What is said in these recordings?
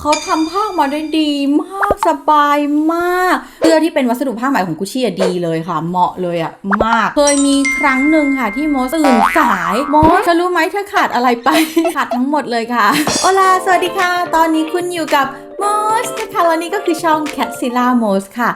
เขาทำผ้าออกมาได้ดีมากสบายมากเสื้อที่เป็นวัสดุผ้าไหมของกุชชี่อะดีเลยค่ะ เหมาะเลยอะมาก เคยมีครั้งหนึ่งค่ะที่โมสตื่นสายโมสเธอรู้ไหมเธอขาดอะไรไป ขาดทั้งหมดเลยค่ะโอลาสวัสดีค่ะ ตอนนี้คุณอยู่กับโมสนะคะและนี่ก็คือช่อง Cat z i l l a m o s ค่ะ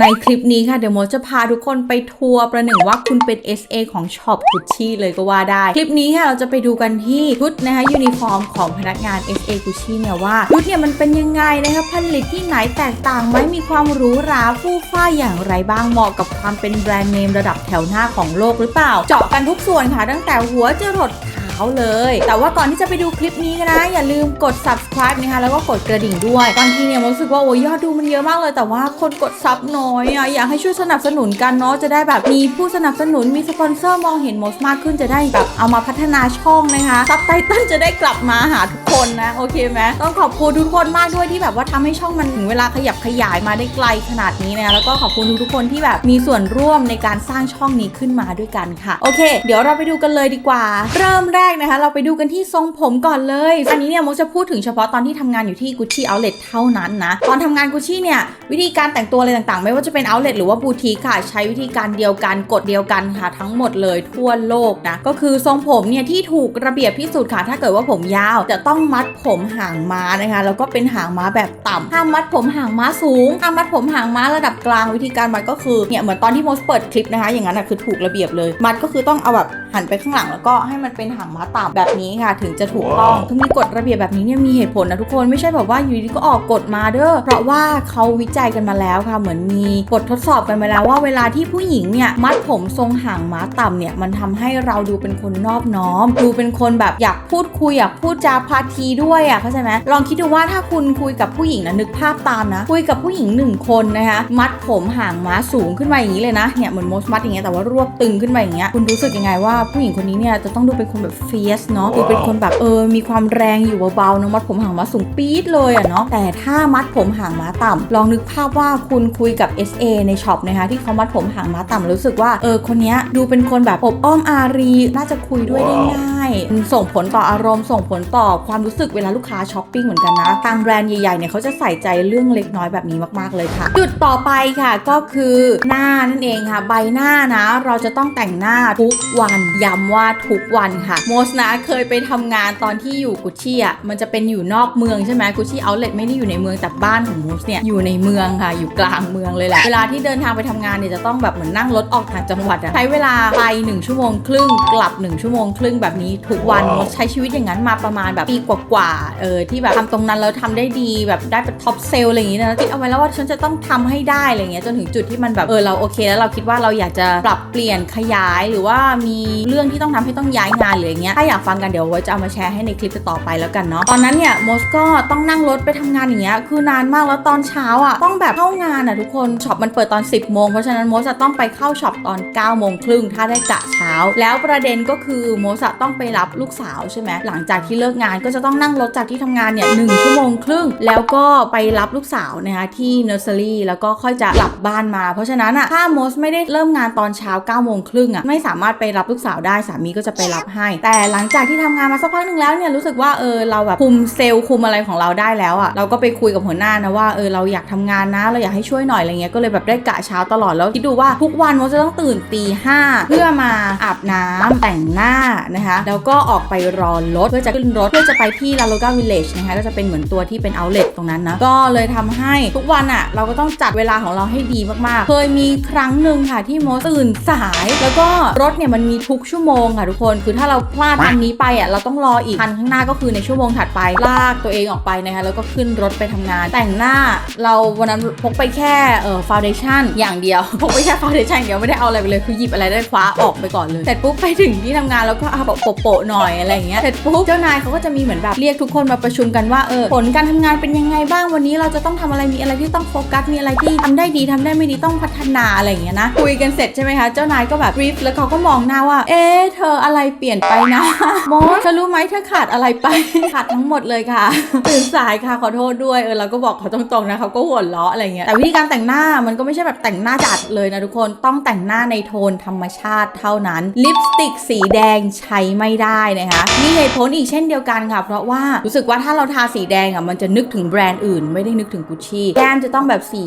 ในคลิปนี้ค่ะเดี๋ยวโมจะพาทุกคนไปทัวร์ประหนึ่งว่าคุณเป็น SA ของช็อปกุชชี่เลยก็ว่าได้ คลิปนี้ค่ะเราจะไปดูกันที่ชุดนะคะยูนิฟอร์มของพนักงาน SA กุชชี่เนี่ยว่าชุดเนี่ยมันเป็นยังไงนะคะผลิตที่ไหนแตกต่างไหมมีความหรูหราฟู่ฟ้าอย่างไรบ้างเหมาะกับความเป็นแบรนด์เนมระดับแถวหน้าของโลกหรือเปล่า เจาะกันทุกส่วนค่ะตั้งแต่หัวจรดขา เลย แต่ว่าก่อนที่จะไปดูคลิปนี้กันนะ อย่าลืมกด subscribe นะคะ แล้วก็กดกระดิ่งด้วยบางทีเนี่ยรู้สึกว่าโอ้ยยอดดูมันเยอะมากเลย แต่ว่าคนกดซับน้อยอะอยากให้ช่วยสนับสนุนกันเนาะจะได้แบบมีผู้สนับสนุนมีสปอนเซอร์มองเห็นมสมากขึ้นจะได้แบบเอามาพัฒนาช่องนะคะซับไตเติ้ลจะได้กลับมาหาทุกคนนะโอเคไหมต้องขอบคุณทุกคนมากด้วยที่แบบว่าทำให้ช่องมันถึงเวลาขยับขยายมาได้ไกลขนาดนี้นะคะแล้วก็ขอบคุณทุกๆคนที่แบบมีส่วนร่วมในการสร้างช่องนี้ขึ้นมาด้วยกันค่ะ โอเค เดี๋ยวเราไปดูกันเลยดีกว่า เริ่มแรกนะคะ เราไปดูกันที่ทรงผมก่อนเลย อันนี้เนี่ยโมจะพูดถึงเฉพาะตอนที่ทำงานอยู่ที่ Gucci Outlet เท่านั้นนะ ตอนทำงาน Gucci เนี่ยวิธีการแต่งตัวอะไรต่างๆ ไม่ว่าจะเป็น Outlet หรือว่าบูติกค่ะ ใช้วิธีการเดียวกันกฎเดียวกันค่ะทั้งหมดเลยทั่วโลกนะก็คือทรงผมเนี่ยที่ถูกระเบียบที่สุดค่ะ ถ้าเกิดว่าผมยาวจะต้องมัดผมหางม้านะคะแล้วก็เป็นหางม้าแบบต่ำห้ามมัดผมหางม้าสูงห้ามมัดผมหางม้าระดับกลางวิธีการมัดก็คือเนี่ยเหมือนตอนที่โมสเปิดคลิปนะคะ อย่างนั้นนะคือถูกระเบียบเลย มัดก็คือต้องเอาแบบ หันไปข้างหลังแล้วก็ให้มันเป็นหางม้าต่ำแบบนี้ค่ะ ถึงจะถูกต้องคือมีกฎระเบียบแบบนี้เนี่ยมีเหตุผลนะทุกคนไม่ใช่แบบว่าอยู่ดีก็ออกกฎมาเด้อเพราะว่าเขาวิจัยกันมาแล้วค่ะ เหมือนมีบททดสอบกันมาแล้วว่าเวลาที่ผู้หญิงเนี่ยมัดผมทรงหางม้าต่ำเนี่ยมันทำให้เราดูเป็นคนนอบน้อม ดูเป็นคนแบบอยากพูดคุยอยากพูดจาพาทีด้วยอะเข้าใจไหมลองคิดดูว่าถ้าคุณคุยกับผู้หญิงนะนึกภาพตามนะ คุยกับผู้หญิงหนึ่งคนนะคะมัดผมหางม้าสูงขึ้นมาอย่างนี้เลยนะเนี่ยเหมือนโมสมัดอย่างเงี้ยแต่ว่ารวบตึงขึ้นมาอย่างเงี้ยคุณรู้สึกยังไงว่าผู้หญิงคนนี้เนี่ยจะต้องดูเป็นคนแบบเฟียสเนาะดูเป็นคนแบบเออมีความแรงอยู่เบาๆเนอะมัดผมหางม้าสูงปี๊ดเลยอะเนาะแต่ถ้ามัดผมหางม้าต่ำลองนึกภาพว่าคุณคุยกับ SA ในช็อปนะคะที่เขามัดผมหางม้าต่ำรู้สึกว่าเออคนเนี้ยดูเป็นคนแบบอบอ้อมอารี น่าจะคุยด้วยได้ง่ายส่งผลต่ออารมณ์ส่งผลต่อความรู้สึกเวลาลูกค้าช้อปปิ้งเหมือนกันนะทางแบรนด์ใหญ่ๆเนี่ยเขาจะใส่ใจเรื่องเล็กน้อยแบบนี้มากๆเลยค่ะ จุดต่อไปค่ะก็คือหน้านั่นเองค่ะ ใบหน้านะ เราจะต้องแต่งหน้าทุกวันย้ำว่าทุกวันค่ะโมสนะเคยไปทำงานตอนที่อยู่กุชชี่อะมันจะเป็นอยู่นอกเมืองใช่ไหมกุชชี่เอาเล t ไม่ได้อยู่ในเมืองแต่บ้านของโมสเนี่ยอยู่ในเมืองค่ะ อยู่กลางเมืองเลยแหละเวลาที่เดินทางไปทำงานเนี่ยจะต้องแบบเหมือนนั่งรถออกต่างจังหวัดอะใช้เวลาไป1ชั่วโมงครึ่งกลับ 1 ชั่วโมงครึ่งแบบนี้ทุกวันโมสใช้ชีวิตอย่างนั้นมาประมาณแบบปีกว่าๆเออที่แบบทำตรงนั้นแล้วทำได้ดีแบบได้เป็นท็อปเซลอะไรอย่างงี้นะคิดเอาไว้แล้วว่าฉันจะต้องทำให้ได้อะไรเงี้ยจนถึงจุดที่มันแบบเออเราโอเค แล้วเราคิดว่าเราอยากจะปรับเปลี่ยนขยายหรือว่ามีเรื่องที่ต้องทำให้ต้องย้ายงานหรืออย่างเงี้ยถ้าอยากฟังกันเดี๋ยวไว้จะเอามาแชร์ให้ในคลิปต่อไปแล้วกันเนาะตอนนั้นเนี่ยโมสก็ต้องนั่งรถไปทำงานอย่างเงี้ยคือนานมากแล้วตอนเช้าอะต้องแบบเข้างานอะทุกคนช็อปมันเปิดตอน 10โมงเพราะฉะนั้นโมสจะต้องไปเข้าช็อปตอน9โมงครึ่งถ้าได้กะเช้า แล้วประเด็นก็คือโมสต้องไปรับลูกสาวใช่ไหมหลังจากที่เลิกงานก็จะต้องนั่งรถจากที่ทำงานเนี่ยหนึ่งชั่วโมงครึ่งแล้วก็ไปรับลูกสาวนะคะที่เนอร์เซอรี่แล้วก็ค่อยจะกลับบ้านมา เพราะฉะนั้นอะถ้าโมสไม่ได้เริ่มงานตอนเช้า9โมงครึ่งอะไม่สามารถไปรับลูกสาวได้สามีก็จะไปรับให้ แต่หลังจากที่ทำงานมาสักพักหนึ่งแล้วเนี่ยรู้สึกว่าเออเราแบบคุมเซลล์คุมอะไรของเราได้แล้วอะเราก็ไปคุยกับหัวหน้านะว่าเออเราอยากทำงานนะเราอยากให้ช่วยหน่อยอะไรเงี้ยก็เลยแบบได้กะเช้าตลอดแล้วคิดดูว่าทุกวันโมจะต้องตื่นตีห้าเพื่อมาอาบน้ำแต่งหน้านะคะแล้วก็ออกไปรอรถเพื่อจะขึ้นรถเพื่อจะไปที่ลาโลกาวิลเลจนะคะก็จะเป็นเหมือนตัวที่เป็นเอาเล t ตรงนั้นนะก็เลยทำให้ทุกวันอะเราก็ต้องจัดเวลาของเราให้ดีมากๆ เคยมีครั้งหนึ่งค่ะที่โมตื่นสาย แล้วก็รถเนี่ยมันมีทุกชั่วโมงค่ะทุกคน คือถ้าเราพลาดคันนี้ไปอะเราต้องรออีกคันข้างหน้าก็คือในชั่วโมงถัดไปลากตัวเองออกไปนะคะแล้วก็ขึ้นรถไปทำงาน แต่งหน้าเราวันนั้นพกไปแค่เอ่อฟาวเดชั่นอย่างเดียวพกไปแค่ฟาวเดชั่นเดียวไม่ได้เอาอะไรไปเลยคือหยิบอะไรได้คว้าออกไปก่อนเลยเสร็จปุ๊บไปถึงที่ทำงานแล้วก็เอาแบบโปะๆหน่อยอะไรอย่างเงี้ยเสร็จปุ๊บเจ้านายเขาก็จะมีเหมือนแบบเรียกทุกคนมาประชุมกันว่าเออผลการทำงานเป็นยังไงบ้างวันนี้เราจะต้องทำอะไรมีอะไรที่ต้องโฟกัสมีอะไรที่ทำได้ดีทำได้ไม่ดีต้องพัฒนาอะไรอย่างเงี้ยนะคุยกันเสร็จใช่ไหมคะเจ้านายก็แบบรีฟแล้วเขาก็มองหน้าว่าเอ๊ะเธออะไรเปลี่ยนไปไหนนะโมเธอรู้ไหมเธอขาดอะไรไป ขาดทั้งหมดเลยค่ะตื่นสายค่ะขอโทษด้วยเออเราก็บอกเขาตรงๆนะเขาก็หัวเราะอะไรเงี้ยแต่วิธีการแต่งหน้ามันก็ไม่ใช่แบบแต่งหน้าจัดเลยนะทุกคนต้องแต่งหน้าในโทนธรรมชาติเท่านั้นลิปสติกสีแดงใช้ไม่ได้นะคะมีเหตุผลอีกเช่นเดียวกันค่ะ เพราะว่ารู้สึกว่าถ้าเราทาสีแดงอะมันจะนึกถึงแบรนด์อื่น ไม่ได้นึกถึงกุชชี่แก้มจะต้องแบบสี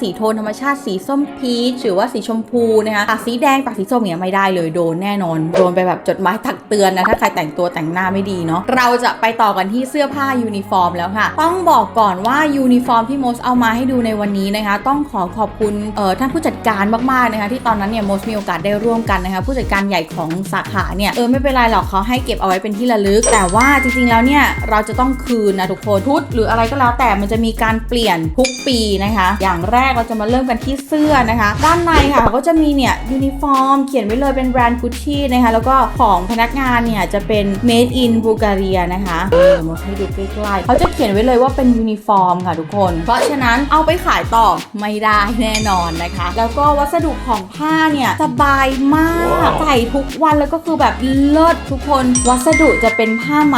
สีโทนธรรมชาติสีส้มพีชหรือว่าสีชมพูนะคะปากสีแดงปากสีส้มเนี่ยไม่ได้เลยโดนแน่นอนโดนไปแบบจดหมายตักเตือนนะถ้าใครแต่งตัวแต่งหน้าไม่ดีเนาะเราจะไปต่อกันที่เสื้อผ้ายูนิฟอร์มแล้วค่ะ ต้องบอกก่อนว่ายูนิฟอร์มที่โมสเอามาให้ดูในวันนี้นะคะ ต้องขอขอบคุณเอ่อท่านผู้จัดการมากๆนะคะ ที่ตอนนั้นเนี่ยโมสมีโอกาสได้ร่วมกันนะคะ ผู้จัดการใหญ่ของสาขาเนี่ยเออไม่เป็นไรหรอกเขาให้เก็บเอาไว้เป็นที่ระลึก แต่ว่าจริงๆแล้วเนี่ยเราจะต้องคืนนะทุกคนทุดหรืออะไรก็แล้วแต่มันจะมีการเปลี่ยนทุกปีนะคะ อย่างแรกเราจะมาเริ่มกันที่เสื้อนะคะ ด้านในค่ะก็จะมีเนี่ยยูนิฟอร์มเขียนไว้เลยเป็นแบรนด์กุชชนะคะ แล้วก็ของพนักงานเนี่ยจะเป็น made in Bulgaria นะคะเดี๋ยวโมสให้ดูใกล้ๆเขาจะเขียนไว้เลยว่าเป็นยูนิฟอร์มค่ะทุกคน เพราะฉะนั้นเอาไปขายต่อไม่ได้แน่นอนนะคะ แล้วก็วัสดุของผ้าเนี่ยสบายมาก ใส่ทุกวันแล้วก็คือแบบเลิศทุกคน วัสดุจะเป็นผ้าไหม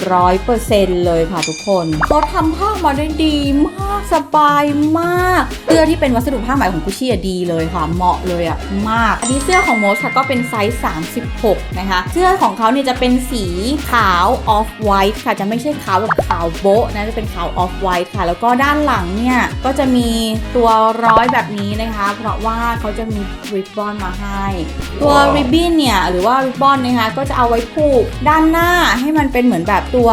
100%เลยค่ะทุกคนเขาทำผ้ามาได้ดีมากสบายมากเสื้อที่เป็นวัสดุผ้าไหมของกุชชี่อะดีเลยค่ะเหมาะเลยอะมาก อันนี้เสื้อของโมสค่ะก็เป็นไซส์36 นะคะ เสื้อของเขาเนี่ยจะเป็นสีขาวออฟไวท์ค่ะ จะไม่ใช่ขาวแบบขาวโบ๊ะนะ จะเป็นขาวออฟไวท์ค่ะ แล้วก็ด้านหลังเนี่ย ก็จะมีตัวร้อยแบบนี้นะคะ เพราะว่าเขาจะมีริบบอนมาให้ ตัวริบบิ้นเนี่ย หรือว่าริบบอนนะคะ ก็จะเอาไว้ผูกด้านหน้าให้มันเป็นเหมือนแบบตัว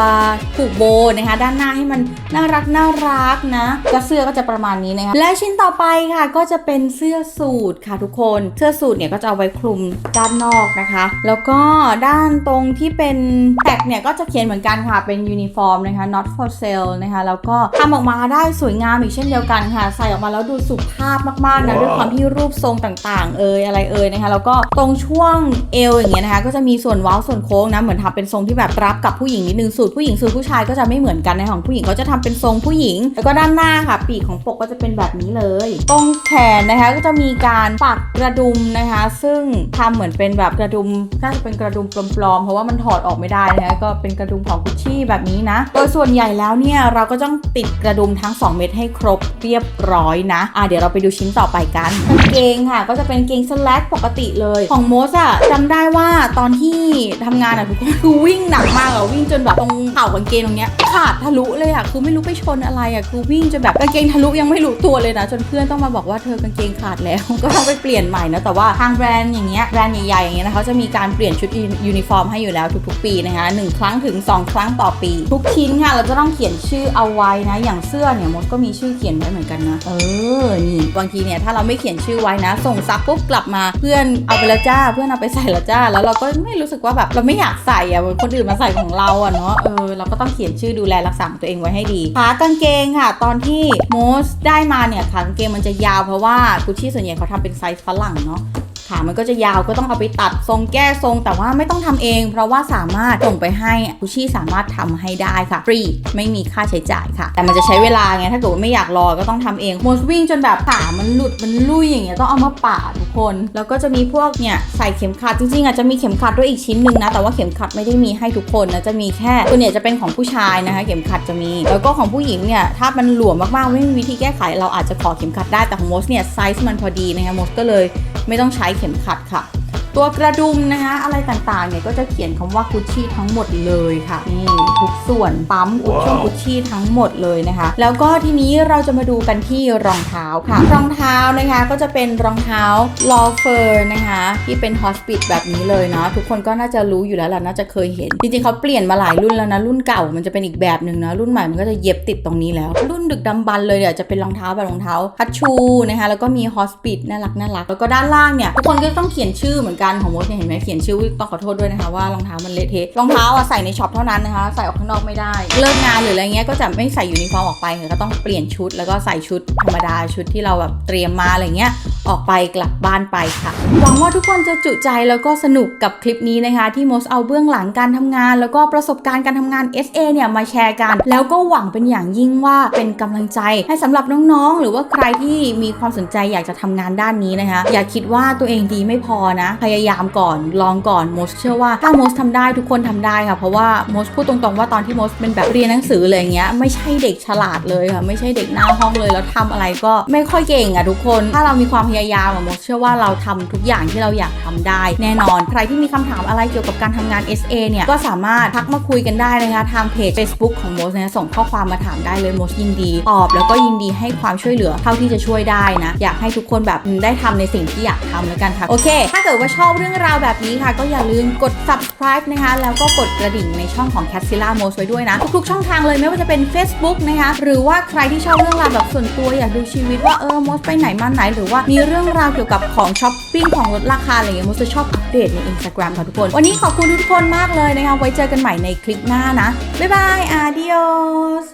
ผูกโบนะคะ ด้านหน้าให้มันน่ารักน่ารักนะก็เสื้อก็จะประมาณนี้นะคะ และชิ้นต่อไปค่ะ ก็จะเป็นเสื้อสูทค่ะทุกคน เสื้อสูทเนี่ยก็จะเอาไว้คลุมด้านนอกนะคะ แล้วก็ด้านตรงที่เป็นแท็กเนี่ยก็จะเขียนเหมือนกันค่ะ เป็นยูนิฟอร์มนะคะ not for sale นะคะ แล้วก็ทำออกมาได้สวยงามอีกเช่นเดียวกันค่ะ ใส่ออกมาแล้วดูสุภาพมากๆนะด้วยความที่รูปทรงต่างๆ เอ่ยอะไรเอ่ยนะคะ แล้วก็ตรงช่วงเอวอย่างเงี้ยนะคะ ก็จะมีส่วนเว้าส่วนโค้งนะ เหมือนทำเป็นทรงที่แบบรับกับผู้หญิงนิดนึง สูตรผู้หญิงสูตรผู้ชายก็จะไม่เหมือนกันในของผู้หญิงก็จะทำเป็นทรงผู้หญิง แล้วก็ด้านหน้าค่ะ ปีกของปกก็จะเป็นแบบนี้เลย ตรงแขนนะคะก็จะมีการปักกระดุมนะคะ ซึ่งทำเหมือนเป็นแบบแบบกระดุมน่าจะเป็นกระดุมปลอมๆเพราะว่ามันถอดออกไม่ได้นะคะก็เป็นกระดุมของกุชชี่แบบนี้นะโดยส่วนใหญ่แล้วเนี่ยเราก็ต้องติดกระดุมทั้ง 2 เม็ดให้ครบเรียบร้อยนะอะเดี๋ยวเราไปดูชิ้นต่อไปกันกางเกงค่ะ ก็จะเป็นเกงสแลกปกติเลย ของโมสอะจำได้ว่าตอนที่ทำงานอะทุกคนคือวิ่งหนักมากอะวิ่งจนแบบตรงเข่ากางเกงตรงเนี้ยขาดทะลุเลยอะคือไม่รู้ไปชนอะไรอะคือวิ่งจนแบบกางเกงทะลุยังไม่รู้ตัวเลยนะ จนเพื่อนต้องมาบอกว่าเธอกางเกงขาดแล้ว ก็ต้องไปเปลี่ยนใหม่นะแต่ว่าทางแบรนด์อย่างเงี้ยแบรนด์ใหญ่ๆอย่างเงี้ยนะเขาจะมีการเปลี่ยนชุดยูนิฟอร์มให้อยู่แล้วทุกๆ ปีนะคะหนึ่งครั้งถึง 2 ครั้งต่อปี ทุกชิ้นค่ะเราจะต้องเขียนชื่อเอาไว้นะ อย่างเสื้อเนี่ยมดก็มีชื่อเขียนไว้เหมือนกันนะ เออนี่บางทีเนี่ยถ้าเราไม่เขียนชื่อไว้นะ ส่งซักปุ๊บกลับมาเพื่อนเอาไปแล้วจ้าเพื่อนเอาไปใส่แล้วจ้า แล้วเราก็ไม่รู้สึกว่าแบบเราไม่อยากใส่อะเหมือนคนอื่นมาใส่ของเราอะเนาะเออเราก็ต้องเขียนชื่อดูแลรักษาตัวเองไว้ให้ดีขากางเกงค่ะ ตอนที่โมสได้มาเนี่ยขากางเกงมันจะยาวเพราะว่ากุชชี่ส่วนใหญ่เขาทำเป็นไซส์ฝรั่งเนาะ ขามันก็จะยาวก็ต้องเอาไปตัดทรงแก้ทรง แต่ว่าไม่ต้องทำเอง เพราะว่าสามารถส่งไปให้กุชชี่สามารถทำให้ได้ค่ะฟรีไม่มีค่าใช้จ่ายค่ะ แต่มันจะใช้เวลาไงถ้าเกิดว่าไม่อยากรอก็ต้องทำเองมสวิ่งจนแบบขามันหลุดมันลุยอย่างเงี้ยต้องเอามาปาดทุกคน แล้วก็จะมีพวกเนี่ยใส่เข็มขัดจริงๆอาจจะมีเข็มขัดด้วยอีกชิ้นหนึ่งนะแต่ว่าเข็มขัดไม่ได้มีให้ทุกคนนะจะมีแค่ส่วนใหญ่จะเป็นของผู้ชายนะคะ เข็มขัดจะมี แล้วก็ของผู้หญิงเนี่ยถ้ามันหลวมมากๆไม่มีวิธีแก้ไข เราอาจจะขอเข็มขัดได้แต่ของมสเนี่ยไซส์มันพอดีนะคะมสก็เลยไม่ต้องใช้เข็มขัดค่ะ ตัวกระดุมนะคะอะไรต่างๆเนี่ยก็จะเขียนคำว่ากุชชี่ทั้งหมดเลยค่ะนี่ทุกส่วนปั๊มกุชช่งกุชชี่ทั้งหมดเลยนะคะ แล้วก็ทีนี้เราจะมาดูกันที่รองเท้าค่ะ รองเท้านะคะก็จะเป็นรองเท้าลอเฟอร์นะคะที่เป็นฮอสปิทแบบนี้เลยเนาะทุกคนก็น่าจะรู้อยู่แล้วล่ะน่าจะเคยเห็น จริงๆเขาเปลี่ยนมาหลายรุ่นแล้วนะรุ่นเก่ามันจะเป็นอีกแบบหนึ่งนะรุ่นใหม่มันก็จะเย็บติดตรงนี้แล้ว รุ่นดึกดำบรรพ์เลยเนี่ยจะเป็นรองเท้าแบบรองเท้าคัชชูนะคะแล้วก็มีฮอสปิทน่ารักน่ารักแล้วก็ด้านล่างเนี่ยทุกคนก็ต้องเขียนชื่อเหมือนกันของโมดเนี่ยเห็นไหมเขียนชื่อต้องขอโทษด้วยนะคะว่ารองเท้ามันเละเทะรองเท้าอะใส่ในช็อปเท่านั้นนะคะใส่ออกข้างนอกไม่ได้เลิกงานหรืออะไรเงี้ยก็จะไม่ใส่ยูนิฟอร์มออกไปก็ต้องเปลี่ยนชุด แล้วก็ใส่ชุดธรรมดาชุดที่เราแบบเตรียมมาอะไรเงี้ยออกไปกลับบ้านไปค่ะหวังว่าทุกคนจะจุใจแล้วก็สนุกกับคลิปนี้นะคะที่โมสเอาเบื้องหลังการทำงาน แล้วก็ประสบการณ์การทำงาน SA เนี่ยมาแชร์กัน แล้วก็หวังเป็นอย่างยิ่งว่าเป็นกำลังใจให้สำหรับน้องๆ หรือว่าใครที่มีความสนใจอยากจะทำงานด้านนี้นะคะอย่าคิดว่าตัวเองดีไม่พอนะพยยายามก่อนลองก่อนโมสเชื่อว่าถ้าโมสทำได้ทุกคนทำได้ค่ะเพราะว่าโมสพูดตรงๆว่าตอนที่โมสเป็นแบบเรียนหนังสือเลยอย่างเงี้ยไม่ใช่เด็กฉลาดเลยค่ะไม่ใช่เด็กหน้าห้องเลยแล้วทำอะไรก็ไม่ค่อยเก่งอะทุกคน ถ้าเรามีความพยายามอะโมสเชื่อว่าเราทำทุกอย่างที่เราอยากทำได้ แน่นอน ใครที่มีคำถามอะไรเกี่ยวกับการทำงาน SA เนี่ยก็สามารถทักมาคุยกันได้นะคะทางเพจ Facebook ของโมสนะส่งข้อความมาถามได้เลยโมสยินดีตอบแล้วก็ยินดีให้ความช่วยเหลือเท่าที่จะช่วยได้นะอยากให้ทุกคนแบบได้ทำในสิ่งที่อยากทำแล้วกันค่ะโอเค ถ้าเกิดว่าชอบเรื่องราวแบบนี้ค่ะ ก็อย่าลืมกด subscribe นะคะ แล้วก็กดกระดิ่งในช่องของ c a t z i l l a m o s ไว้ด้วยนะ ทุกๆช่องทางเลยไม่ว่าจะเป็น Facebook นะคะ หรือว่าใครที่ชอบเรื่องราวแบบส่วนตัวอยากดูชีวิตว่าเออโมสไปไหนมาไหน หรือว่ามีเรื่องราวเกี่ยวกับของช้อปปิ้งของลดราคาอะไรอย่างเงี้ยโมสจะชอบอัปเดตใน Instagram ค่ะทุกคน วันนี้ขอบคุณทุกคนมากเลยนะคะ ไว้เจอกันใหม่ในคลิปหน้านะ บ๊ายบาย adios